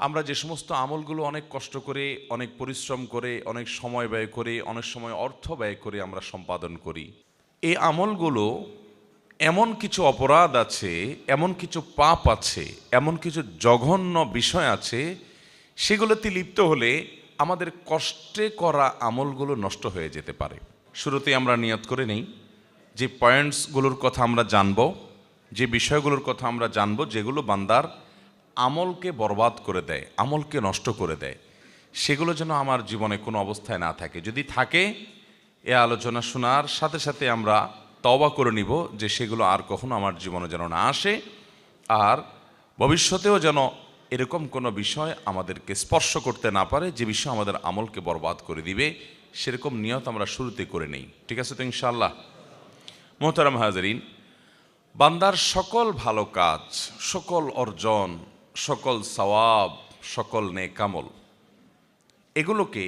আমরা যে সমস্ত আমলগুলো অনেক কষ্ট করে, অনেক পরিশ্রম করে, অনেক সময় ব্যয় করে, অনেক সময় অর্থ ব্যয় করে আমরা সম্পাদন করি, এই আমলগুলো এমন কিছু অপরাধ আছে, এমন কিছু পাপ আছে, এমন কিছু জঘন্য বিষয় আছে, সেগুলোতে লিপ্ত হলে আমাদের কষ্টে করা আমলগুলো নষ্ট হয়ে যেতে পারে। শুরুতে আমরা নিয়ত করে নেই, যে পয়েন্টসগুলোর কথা আমরা জানব, যে বিষয়গুলোর কথা আমরা জানব, যেগুলো বান্দার আমলকে বরবাদ করে দেয়, আমলকে নষ্ট করে দেয়। সেগুলো যেন আমার জীবনে কোনো অবস্থায় না থাকে। যদি থাকে, এ আলোচনা শোনার সাথে সাথে আমরা তবা করে নিব যে সেগুলো আর কখনো আমার জীবনে যেন না আসে। আর ভবিষ্যতেও যেন এরকম কোনো বিষয় আমাদেরকে স্পর্শ করতে না পারে, যে বিষয় আমাদের আমলকে বরবাদ করে দিবে, সেরকম নিয়ত আমরা শুরুতে করে নেই। ঠিক আছে তো ইনশাল্লাহ মোহতারাম হাজারিন, বান্দার সকল ভালো কাজ, সকল অর্জন সকল সওয়াব, সকল নেকামল। এগুলোকে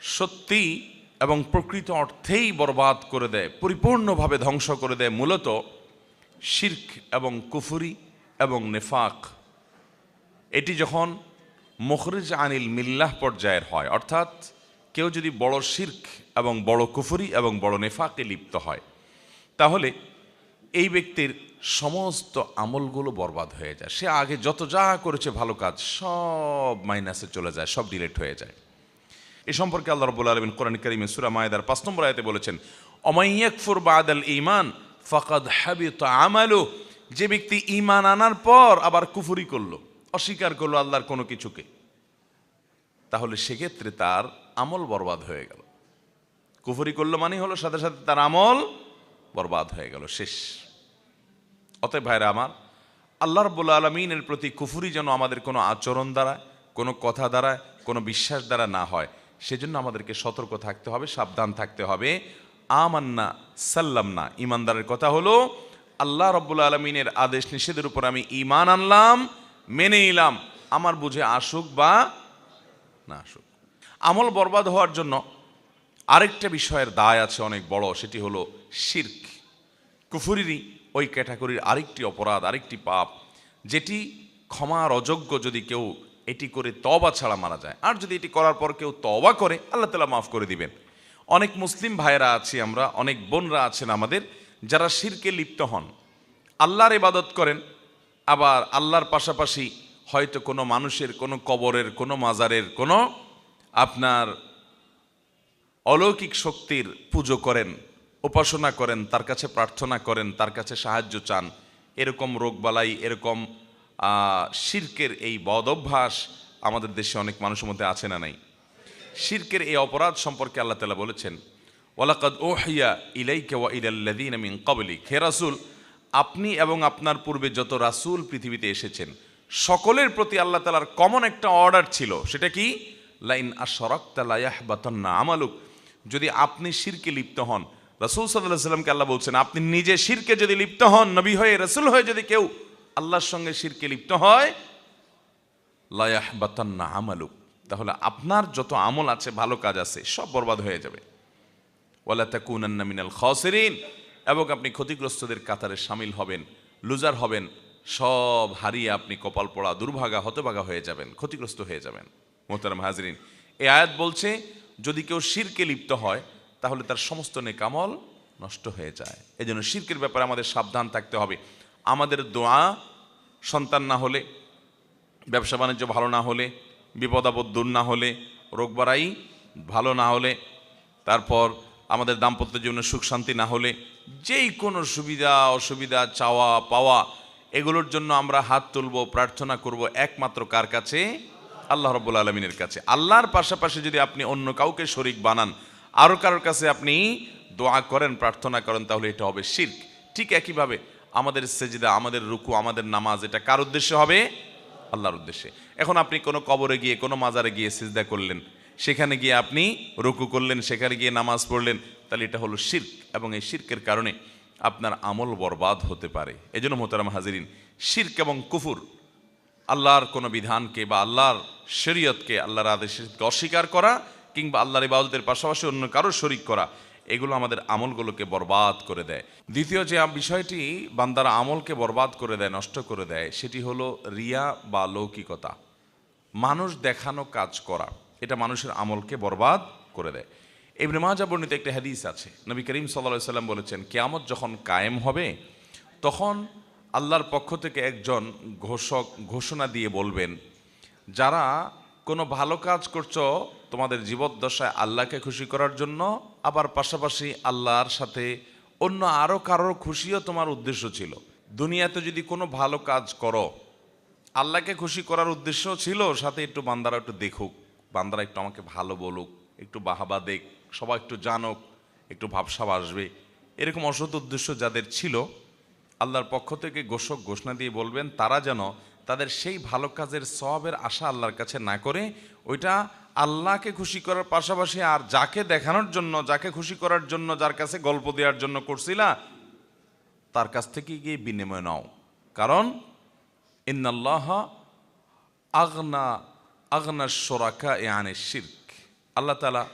সত্যি এবং প্রকৃত অর্থেই বরবাদ করে দেয়, পরিপূর্ণভাবে ধ্বংস করে দেয় মূলত শির্ক এবং কুফুরি এবং নেফাক। এটি যখন মুখরিজ আনিল মিল্লাহ পর্যায়ের হয়, অর্থাৎ কেউ যদি বড় শির্ক এবং বড় কুফুরি এবং বড় নেফাকে লিপ্ত হয়, তাহলে এই ব্যক্তির সমস্ত আমলগুলো বরবাদ হয়ে যায়। সে আগে যত যা করেছে ভালো কাজ, সব মাইনাসে চলে যায়, সব ডিলেট হয়ে যায়। এ সম্পর্কে আল্লাহ রব্বুল আলমিন কোরআন করিমে সুরা মায়েদার পাঁচ নম্বর আয়তে বলেছেন অমাইয়াকফুর বাদ আল ইমান ফকাদ হাবিত আমালু। যে ব্যক্তি ইমান আনার পর আবার কুফুরি করল, অস্বীকার করল আল্লাহর কোনো কিছুকে, তাহলে সেক্ষেত্রে তার আমল বরবাদ হয়ে গেল। কুফুরি করল মানে হলো সাথে সাথে তার আমল বরবাদ হয়ে গেল, শেষ। অতএব ভাইরা আমার, আল্লাহ রব্বুল আলমিনের প্রতি কুফুরি যেন আমাদের কোনো আচরণ দ্বারা, কোনো কথা দ্বারা, কোনো বিশ্বাস দ্বারা না হয়। সেজন্য আমাদেরকে সতর্ক থাকতে হবে, সাবধান থাকতে হবে। আমান্না সাল্লাম না ইমানদারের কথা হলো, আল্লাহ রব্বুল আলমিনের আদেশ নিষেধের উপর আমি ইমান আনলাম, মেনে নিলাম। আমার বুঝে আসুক বা না আসুক। আমল বরবাদ হওয়ার জন্য আরেকটা বিষয়ের দায় আছে অনেক বড়, সেটি হলো শির্ক। কুফুরিরই ওই ক্যাটাগরির আরেকটি অপরাধ, আরেকটি পাপ, যেটি ক্ষমার অযোগ্য যদি কেউ এটি করে তবা ছাড়া মারা যায়। আর যদি এটি করার পর কেউ তবা করে, আল্লাহ তালা মাফ করে দিবেন। অনেক মুসলিম ভাইয়েরা আছি আমরা, অনেক বোনরা আছেন আমাদের, যারা শিরকে লিপ্ত হন। আল্লাহর ইবাদত করেন, আবার আল্লাহর পাশাপাশি হয়তো কোনো মানুষের, কোনো কবরের, কোনো মাজারের, কোনো আপনার অলৌকিক শক্তির পুজো করেন। উপাসনা করেন, তার কাছে প্রার্থনা করেন, তার কাছে সাহায্য চান, এরকম রোগবালাই এরকম শির্কের এই বদ অভ্যাস আমাদের দেশে অনেক মানুষের মধ্যে আছে না নাই? শির্কের এই অপরাধ সম্পর্কে আল্লাহ তালা বলেছেন, ওয়ালাকাদ ওহিয়া ইলাইকা ওয়া ইলাল্লাযীনা মিন ক্বাবলিক। হে রাসূল, আপনি এবং আপনার পূর্বে যত রাসূল পৃথিবীতে এসেছেন, সকলের প্রতি আল্লাহ তালার কমন একটা অর্ডার ছিল, সেটা কি? লাইন আশরাকতা লা ইয়াহবাতান্না আমালুক। যদি আপনি শিরকে লিপ্ত হন রাসূল সাল্লামকে আল্লাহ বলছেন, আপনি নিজে শিরকে যদি লিপ্ত হন, নবী হয়ে, রাসূল হয়ে যদি কেউ আল্লাহর সঙ্গে শিরকে লিপ্ত হয় আমালুক। তাহলে আপনার যত আমল আছে, ভালো কাজ আছে, সব বরবাদ হয়ে যাবে। ওয়ালা খাসিরিন। এবং আপনি ক্ষতিগ্রস্তদের কাতারে সামিল হবেন, লুজার হবেন, সব হারিয়ে আপনি কপাল পড়া, দুর্ভাগা, হতভাগা হয়ে যাবেন, ক্ষতিগ্রস্ত হয়ে যাবেন। মোহতারাম হাজরিন এ আয়াত বলছে, যদি কেউ শিরকে লিপ্ত হয় তাহলে তার সমস্ত নেকামল নষ্ট হয়ে যায়। এই জন্য শিরকের ব্যাপারে আমাদের সাবধান থাকতে হবে। আমাদের দোয়া সন্তান না হলে, ব্যবসা বাণিজ্য ভালো না হলে বিপদ আপদ দূর না হলে রোগবারাই ভালো না হলে, তারপর আমাদের দাম্পত্য জীবনে সুখ শান্তি না হলে, যেই কোনো সুবিধা, অসুবিধা, চাওয়া, পাওয়া, এগুলোর জন্য আমরা হাত তুলব, প্রার্থনা করব একমাত্র কার কাছে? আল্লাহ রব্বুল আলমিনের কাছে। আল্লাহর পাশাপাশি যদি আপনি অন্য কাউকে শরিক বানান আরও কারোর কাছে আপনি দোয়া করেন, প্রার্থনা করেন, তাহলে এটা হবে শির্ক। ঠিক একইভাবে আমাদের সেজিদা, আমাদের রুকু, আমাদের নামাজ, এটা কার উদ্দেশ্যে হবে? আল্লাহর উদ্দেশ্যে। এখন আপনি কোনো কবরে গিয়ে, কোনো মাজারে গিয়ে সিজদা করলেন, সেখানে গিয়ে আপনি রুকু করলেন, সেখানে গিয়ে নামাজ পড়লেন, তাহলে এটা হলো শির্ক এবং এই শির্কের কারণে আপনার আমল বরবাদ হতে পারে। এই জন্য মোহতারাম হাজিরিন, শির্ক এবং কুফুর আল্লাহর কোনো বিধানকে বা আল্লাহর শরীয়তকে, আল্লাহর আদেশকে অস্বীকার করা কিংবা আল্লাহর ইবাদতের পাশাপাশি অন্য কারও শরিক করা, এগুলো আমাদের আমলগুলোকে বরবাদ করে দেয়। দ্বিতীয় যে বিষয়টি, বান্দারা আমলকে বরবাদ করে দেয়, নষ্ট করে দেয়, সেটি হলো রিয়া বা লৌকিকতা। মানুষ দেখানো কাজ করা, এটা মানুষের আমলকে বরবাদ করে দেয়। ইবনে মাজা বর্ণিত একটি হাদিস আছে, নবী করিম সাল্লাহ সাল্লাম বলেছেন, কেয়ামত যখন কায়েম হবে, তখন আল্লাহর পক্ষ থেকে একজন ঘোষক ঘোষণা দিয়ে বলবেন, যারা কোনো ভালো কাজ করছ তোমাদের জীবদ্দশায় আল্লাহকে খুশি করার জন্য, আবার পাশাপাশি আল্লাহর সাথে অন্য আরও কারোর খুশিও তোমার উদ্দেশ্য ছিল। দুনিয়াতে যদি কোনো ভালো কাজ করো, আল্লাহকে খুশি করার উদ্দেশ্য ছিল, সাথে একটু বান্দারা একটু দেখুক, বান্দারা একটু আমাকে ভালো বলুক, একটু বাহাবা দেখ, সবাই একটু জানুক, একটু ভাবসাব আসবে। এরকম অসৎ উদ্দেশ্য যাদের ছিল, আল্লাহর পক্ষ থেকে ঘোষক ঘোষণা দিয়ে বলবেন, তারা যেন তাদের সেই ভালো কাজের সবের আশা আল্লাহর কাছে না করে, ওইটা আল্লাহকে খুশি করার পাশাপাশি আর যাকে দেখানোর জন্য, যাকে খুশি করার জন্য, যার কাছে গল্প দেওয়ার জন্য করছিলা, তার কাছ থেকে গিয়ে বিনিময় নাও। কারণ, ইন্নাল্লাহ আগনা আগনা সোরাকা এ আনে শির্ক। আল্লাহ তালা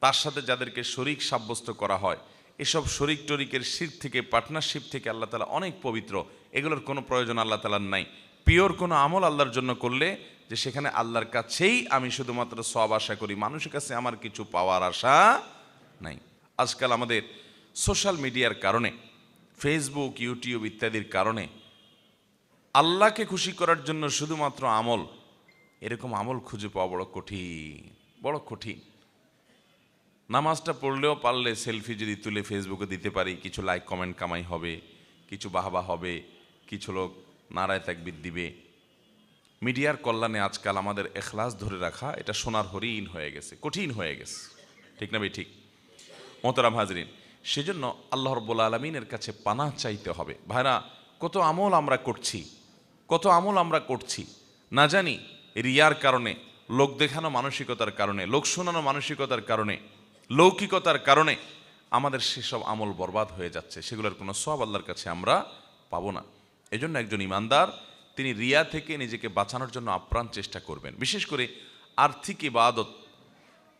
তার সাথে যাদেরকে শরিক সাব্যস্ত করা হয়, এসব শরিক টরিকের শির থেকে, পার্টনারশিপ থেকে আল্লাহ তালা অনেক পবিত্র। এগুলোর কোনো প্রয়োজন আল্লাহ তালার নাই। পিওর কোনো আমল আল্লাহর জন্য করলে যে সেখানে আল্লাহর কাছেই আমি শুধুমাত্র সব আশা করি। মানুষের কাছে আমার কিছু পাওয়ার আশা নাই। আজকাল আমাদের সোশ্যাল মিডিয়ার কারণে, ফেসবুক, ইউটিউব ইত্যাদির কারণে আল্লাহকে খুশি করার জন্য শুধুমাত্র আমল, এরকম আমল খুঁজে পাওয়া বড় কঠিন বড় কঠিন। নামাজটা পড়লেও পারলে সেলফি যদি তুলে ফেসবুকে দিতে পারি, কিছু লাইক কমেন্ট কামাই হবে, কিছু বাহবা হবে, কিছু লোক নারায় তাকবির দিবে। মিডিয়ার কল্যাণে আজকাল আমাদের এখলাস ধরে রাখা, এটা সোনার হরিণ হয়ে গেছে, কঠিন হয়ে গেছে। ঠিক না ভাই? ঠিক। মোহতারাম হাজরিন, সেজন্য আল্লাহ রব্বুল আলমিনের কাছে পানা চাইতে হবে। ভাইরা, কত আমল আমরা করছি, কত আমল আমরা করছি। না জানি রিয়ার কারণে, লোক দেখানো মানসিকতার কারণে, লোক শোনানো মানসিকতার কারণে, লৌকিকতার কারণে আমাদের সেসব আমল বরবাদ হয়ে যাচ্ছে। সেগুলোর কোনো সব আল্লাহর কাছে আমরা পাবো না। এজন্য একজন ইমানদার তিনি রিয়া থেকে নিজেকে বাঁচানোর জন্য আপ্রাণ চেষ্টা করবেন। বিশেষ করে আর্থিক ইবাদত,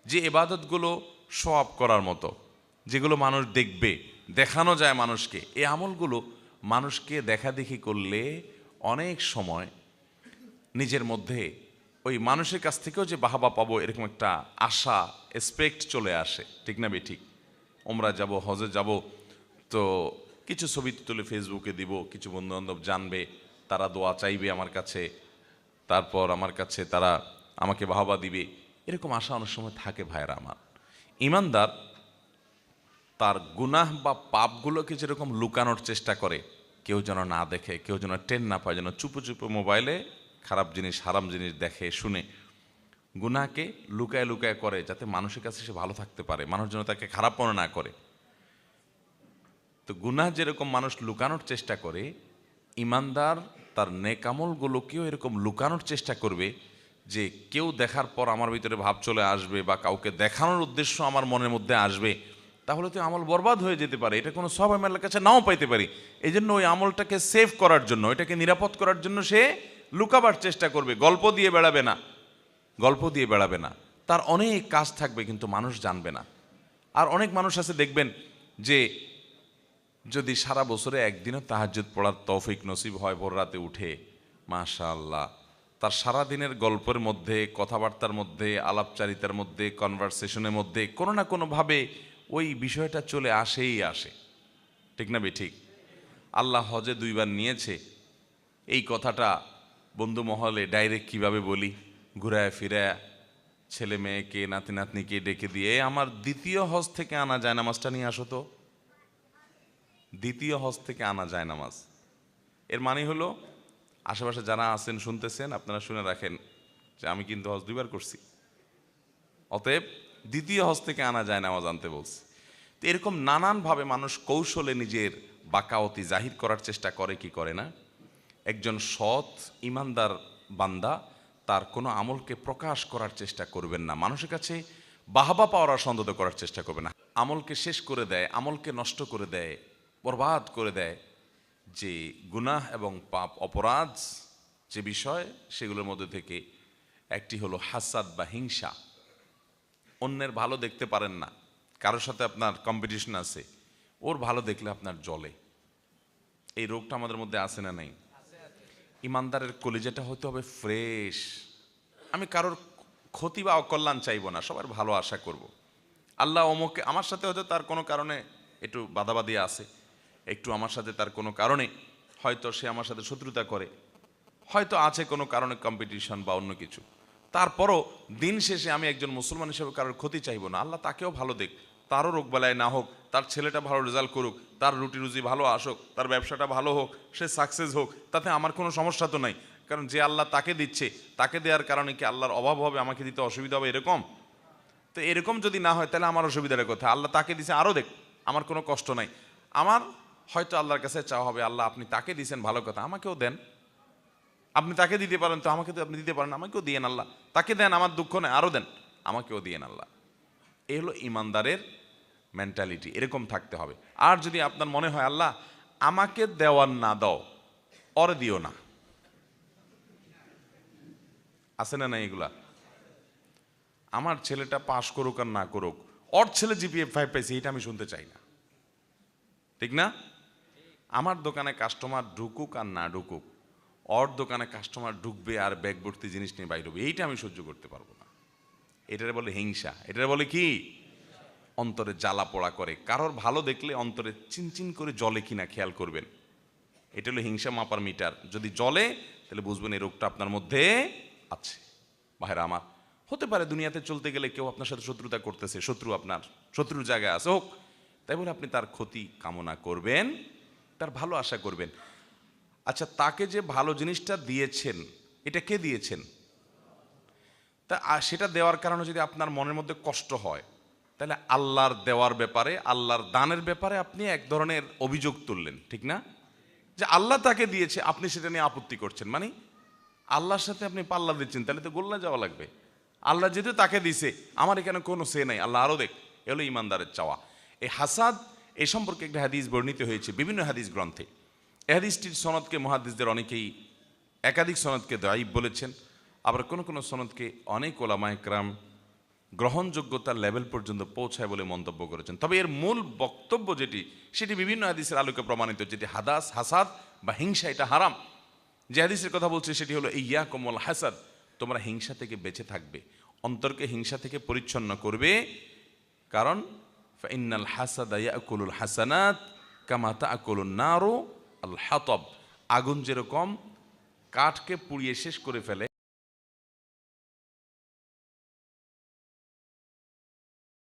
যে এবাদতগুলো সব করার মতো, যেগুলো মানুষ দেখবে, দেখানো যায় মানুষকে, এই আমলগুলো মানুষকে দেখা দেখি করলে অনেক সময় নিজের মধ্যে ওই মানুষের কাছ থেকেও যে বাহাবা পাবো এরকম একটা আশা এক্সপেক্ট চলে আসে। ঠিক না বে ঠিক ওমরা যাব, হজে যাব, তো কিছু ছবি তুলে ফেসবুকে দিব, কিছু বন্ধু বান্ধব জানবে তারা দোয়া চাইবে আমার কাছে, তারপর আমার কাছে তারা আমাকে বাহবা দিবে। এরকম আশা অনেক সময় থাকে ভাইরা আমার। ইমানদার তার গুনাহ বা পাপগুলোকে যেরকম লুকানোর চেষ্টা করে, কেউ যেন না দেখে, কেউ যেন টেন না পায়, যেন চুপু চুপু মোবাইলে খারাপ জিনিস, হারাম জিনিস দেখে, শুনে। গুনাহকে লুকায় লুকায় করে যাতে মানুষের কাছে সে ভালো থাকতে পারে, মানুষ যেন তাকে খারাপ মনে না করে। তো গুনাহ যেরকম মানুষ লুকানোর চেষ্টা করে, ইমানদার তার নেকামলগুলোকেও এরকম লুকানোর চেষ্টা করবে যে কেউ দেখার পর আমার ভিতরে ভাব চলে আসবে বা কাউকে দেখানোর উদ্দেশ্য আমার মনের মধ্যে আসবে, তাহলে তো আমল বরবাদ হয়ে যেতে পারে। এটা কোনো সব আমার কাছে নাও পাইতে পারি। এই জন্য ওই আমলটাকে সেভ করার জন্য এটাকে নিরাপদ করার জন্য সে লুকাবার চেষ্টা করবে। গল্প দিয়ে বেড়াবে না। গল্প দিয়ে বেড়াবে না। তার অনেক কাজ থাকবে কিন্তু মানুষ জানবে না। আর অনেক মানুষ আছে দেখবেন যে যদি সারা বছরে একদিনও তাহাজ্জুদ পড়ার তৌফিক নসিব হয় ভোর রাতে উঠে, মাশাআল্লাহ। তার সারা দিনের গল্পের মধ্যে, কথাবার্তার মধ্যে, আলাপচারিতার মধ্যে কনভারসেশনের মধ্যে কোনো না কোনোভাবে ওই বিষয়টা চলে আসেই আসে। ঠিক না বে, ঠিক? আল্লাহ হজে দুইবার নিয়েছে। এই কথাটা বন্ধু মহলে ডাইরেক্ট কীভাবে বলি? ঘুরায় ফিরায় ছেলে মেয়েকে নাতি নাতনিকে ডেকে দিয়ে আমার দ্বিতীয় হজ থেকে আনা যায় নামাজটা নিয়ে আসো তো। দ্বিতীয় হজ থেকে আনা যায় নামাজ। এর মানে হলো, আশেপাশে যারা আছেন, শুনতেছেন, আপনারা শুনে রাখেন যে আমি কিন্তু হজ দুইবার করছি। অতএব দ্বিতীয় হজ থেকে আনা যায় নামাজ আনতে বলছি। তো এরকম নানানভাবে মানুষ কৌশলে নিজের বাকাওতি জাহির করার চেষ্টা করে, কি করে না? একজন সৎ, ইমানদার বান্দা তার কোনো আমলকে প্রকাশ করার চেষ্টা করবেন না। মানুষের কাছে বাহাবা পাওয়ার সন্দত করার চেষ্টা করবে না। আমলকে শেষ করে দেয়, আমলকে নষ্ট করে দেয় বরবাদ করে দেয় যে গুনাহ এবং পাপ অপরাধ যে বিষয়, সেগুলোর মধ্যে থেকে একটি হলো হাসাদ বা হিংসা। অন্যের ভালো দেখতে পারেন না। কারোর সাথে আপনার কম্পিটিশন আছে, ওর ভালো দেখলে আপনার জলে এই রোগটা আমাদের মধ্যে আছে না নেই? ইমানদারের কলিজাটা হতে হবে ফ্রেশ আমি কারোর ক্ষতি বা অকল্যাণ চাইব না, সবার ভালো আশা করব। আল্লাহ অমুকে আমার সাথে হয়তো তার কোনো কারণে একটু বাদাবাদি আছে। একটু আমার সাথে তার কোনো কারণে, হয়তো সে আমার সাথে শত্রুতা করে, হয়তো আছে কোনো কারণে কম্পিটিশন বা অন্য কিছু। তারপরও দিন শেষে আমি একজন মুসলমান হিসেবে কারোর ক্ষতি চাইব না। আল্লাহ তাকেও ভালো দেখ, তারও রোগ বেলায় না হোক, তার ছেলেটা ভালো রেজাল্ট করুক, তার রুটি রুজি ভালো আসুক, তার ব্যবসাটা ভালো হোক, সে সাকসেস হোক, তাতে আমার কোনো সমস্যা তো নাই। কারণ যে আল্লাহ তাকে দিচ্ছে, তাকে দেওয়ার কারণে কি আল্লাহর অভাব হবে, আমাকে দিতে অসুবিধা হবে এরকম? তো এরকম যদি না হয়, তাহলে আমার অসুবিধার কথা। আল্লাহ তাকে দিছে, আরও দেখ, আমার কোনো কষ্ট নাই। আমার হয়তো আল্লাহর কাছে চাওয়া হবে, আল্লাহ আপনি তাকে দিয়েছেন, ভালো কথা। আমাকেও দেন। আপনি তাকে দিতে পারেন তো আমাকে তো আপনি দিতে পারেন, আমাকেও দিয়েন আল্লাহ। তাকে দেন, আমার দুঃখ নেই, আরও দেন, আমাকেও দিয়েন আল্লাহ। এ হলো ইমানদারের মেন্টালিটি এরকম থাকতে হবে। আর যদি আপনার মনে হয়, আল্লাহ, আমাকে দেওয়ার না দাও, অরে দিও না। আছে না না এগুলা? আমার ছেলেটা পাশ করুক আর না করুক, ওর ছেলে জিপিএফ ফাইভ পাইছে এটা আমি শুনতে চাই না। ঠিক না? আমার দোকানে কাস্টমার ঢুকুক আর না ঢুকুক, ওর দোকানে কাস্টমার ঢুকবে আর ব্যাগ ভর্তি জিনিস নিয়ে বাইর হবে, এইটা আমি সহ্য করতে পারব না। এটারে বলে হিংসা, এটারে বলে কি? অন্তরে জ্বালা পোড়া করে, কারোর ভালো দেখলে অন্তরে চিনচিন করে জলে কিনা খেয়াল করবেন। এটা হলো হিংসা মাপার মিটার, যদি জলে তাহলে বুঝবেন এই রোগটা আপনার মধ্যে আছে। ভাইরা আমার, হতে পারে দুনিয়াতে চলতে গেলে কেউ আপনার সাথে শত্রুতা করতেছে, শত্রু আপনার, শত্রুর জায়গায় আছে, হোক। তাই বলে আপনি তার ক্ষতি কামনা করবেন তার ভালো আশা করবেন। আচ্ছা তাকে যে ভালো জিনিসটা দিয়েছেন, এটা কে দিয়েছেন? তা সেটা দেওয়ার কারণে যদি আপনার মনের মধ্যে কষ্ট হয়, তাহলে আল্লাহর দেওয়ার ব্যাপারে, আল্লাহর দানের ব্যাপারে আপনি এক ধরনের অভিযোগ তুললেন, ঠিক না? যে আল্লাহ তাকে দিয়েছে, আপনি সেটা নিয়ে আপত্তি করছেন। মানে আল্লাহর সাথে আপনি পাল্লা দিচ্ছেন, তাহলে তো গোল্লা যাওয়া লাগবে। আল্লাহ যেহেতু তাকে দিছে আমার এখানে কোনো সে নাই, আল্লাহ আরও দেখ এলো ইমানদারের চাওয়া। এই হাসাদ এ সম্পর্কে একটা হাদিস বর্ণিত হয়েছে, বিভিন্ন হাদিস গ্রন্থে। এ হাদিসটির সনদকে মহাদিসদের অনেকেই একাধিক সনদকে দায়ীব বলেছেন, আবার কোনো কোনো সনদকে অনেক ওলামা একরাম গ্রহণযোগ্যতার লেভেল পর্যন্ত পৌঁছায় বলে মন্তব্য করেছেন। তবে এর মূল বক্তব্য যেটি, সেটি বিভিন্ন হাদিসের আলোকে প্রমাণিত, যেটি হাদাস, হাসাদ বা হিংসা, এটা হারাম। যে হাদিসের কথা বলছে সেটি হলো ইয়া কোমল হাসাদ তোমরা হিংসা থেকে বেঁচে থাকবে, অন্তরকে হিংসা থেকে পরিচ্ছন্ন করবে, কারণ ইন্নাল হাসাদ ইয়াকুলুল হাসানাত কামা তাকুলুন নারু আল হাতব আগুন যেরকম কাঠকে পুড়িয়ে শেষ করে ফেলে